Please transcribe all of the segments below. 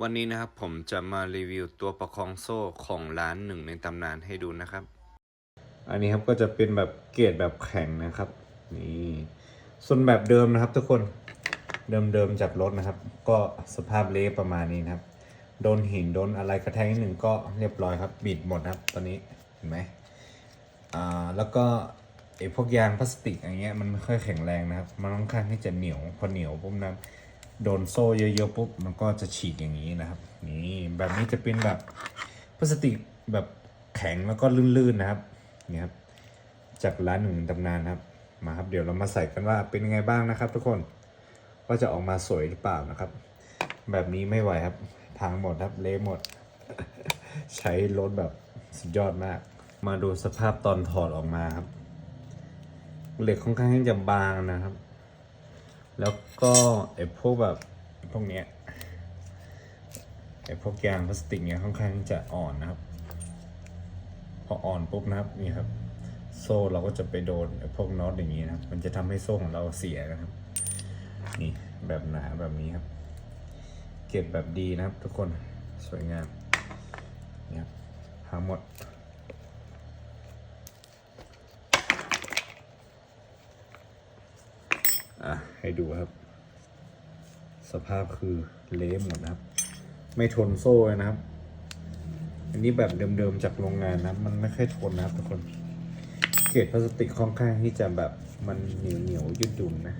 วันนี้นะครับผมจะมารีวิวตัวประคองโซ่ของร้านหนึ่งในตำนานให้ดูนะครับ อันนี้ครับก็จะเป็นแบบเกรดแบบแข็งนะครับ นี่ส่วนแบบเดิมนะครับ ทุกคนเดิมๆจากรถนะครับ ก็สภาพเละประมาณนี้นะครับ โดนหินโดนอะไรกระแทกนิดหนึ่งก็เรียบร้อยครับบิดหมดครับตอนนี้เห็นไหมอ่าแล้วก็ไอ้พวกยางพลาสติกอย่างเงี้ยมันไม่ค่อยแข็งแรงนะครับ มันค่อนข้างที่จะเหนียวพอเหนียวปุ๊บนะ โดนโซ่เยอะๆปุ๊บมันก็จะฉีกอย่างนี้นะครับ นี่แบบนี้จะเป็นแบบพลาสติกแบบแข็งแล้วก็ลื่นๆนะครับนี่ครับจากร้านหนึ่งตำนานนะครับมาครับเดี๋ยวเรามาใส่กันว่าเป็นยังไงบ้างนะครับ ทุกคนว่าจะออกมาสวยหรือเปล่านะครับ แบบนี้ไม่ไหวครับพังหมดครับเละหมด ใช้รถแบบสุดยอดมาก มาดูสภาพตอนถอดออกมาครับ เหล็กค่อนข้างที่จะบางนะครับ แล้วก็ไอ้พวกแบบพวกเนี้ยไอ้พวกยางพลาสติกเนี้ยค่อนข้างจะอ่อนนะครับ พออ่อนปุ๊บนะครับนี่ครับ โซ่เราก็จะไปโดนไอ้พวกน็อตอย่างนี้นะครับ มันจะทำให้โซ่ของเราเสียนะครับ นี่แบบหนาแบบนี้ครับ เก็บแบบดีนะครับทุกคนสวยงามนี่ครับทั้งหมด อะให้ดูครับ สภาพคือเละหมดนะครับ ไม่ทนโซ่เลยนะครับ อันนี้แบบเดิมๆจากโรงงานนะมันไม่ค่อยทนนะครับทุกคน เกรดพลาสติกค่อนข้างที่จะแบบมันเหนียวเหนียวๆยืดหยุ่นนะ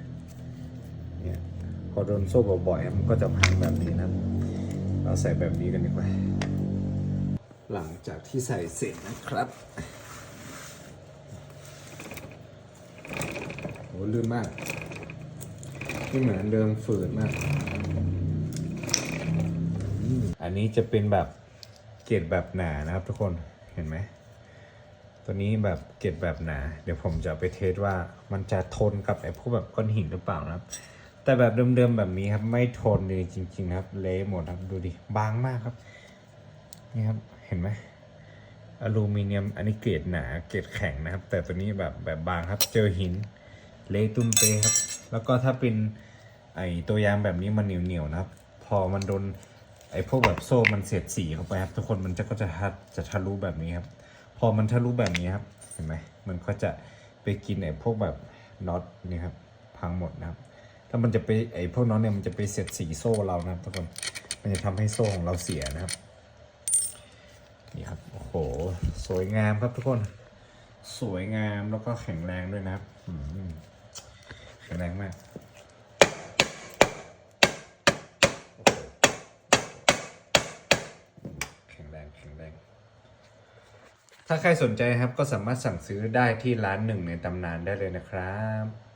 เนี่ยพอโดนโซ่บ่อยๆมันก็จะพังแบบนี้นะเราใส่แบบนี้กันดีกว่า หลังจากที่ใส่เสร็จนะครับโหลื่นมาก ไม่เหมือนเดิมฝืดมาก อันนี้จะเป็นแบบเกล็ดแบบหนานะครับทุกคนเห็นไหม ตัวนี้แบบเกล็ดแบบหนา เดี๋ยวผมจะไปเทสว่ามันจะทนกับไอ้พวกแบบก้อนหินหรือเปล่านะครับ แต่แบบเดิมๆแบบนี้ครับไม่ทนเลยจริง ๆ ครับ เละหมดครับดูดิบางมากครับ นี่ครับเห็นไหมอลูมิเนียมอันนี้เกรดหนาเกรดแข็งนะครับ แต่ตัวนี้แบบแบบบางครับเจอหินเละตุ้มเปครับ แล้วก็ถ้าเป็น ไอตัวยางแบบนี้มันเหนียวๆนะครับ พอมันโดนไอพวกแบบโซ่มันเสียดสีเข้าไปครับทุกคนมันจะก็จะทัดจะทะลุแบบนี้ครับ พอมันทะลุแบบนี้ครับเห็นไหมมันก็จะไปกินไอพวกแบบน็อตนี่ครับพังหมดนะครับ ถ้ามันจะไปไอพวกน็อตเนี่ยมันจะไปเสียดสีโซ่เรานะครับทุกคนมันจะทำให้โซ่ของเราเสียนะครับนี่ครับโอ้โหสวยงามครับทุกคน สวยงามแล้วก็แข็งแรงด้วยนะครับแข็งแรงมาก แข็งแรงแข็งแรง ถ้าใครสนใจครับก็สามารถสั่งซื้อได้ที่ร้านหนึ่งในตำนานได้เลยนะครับ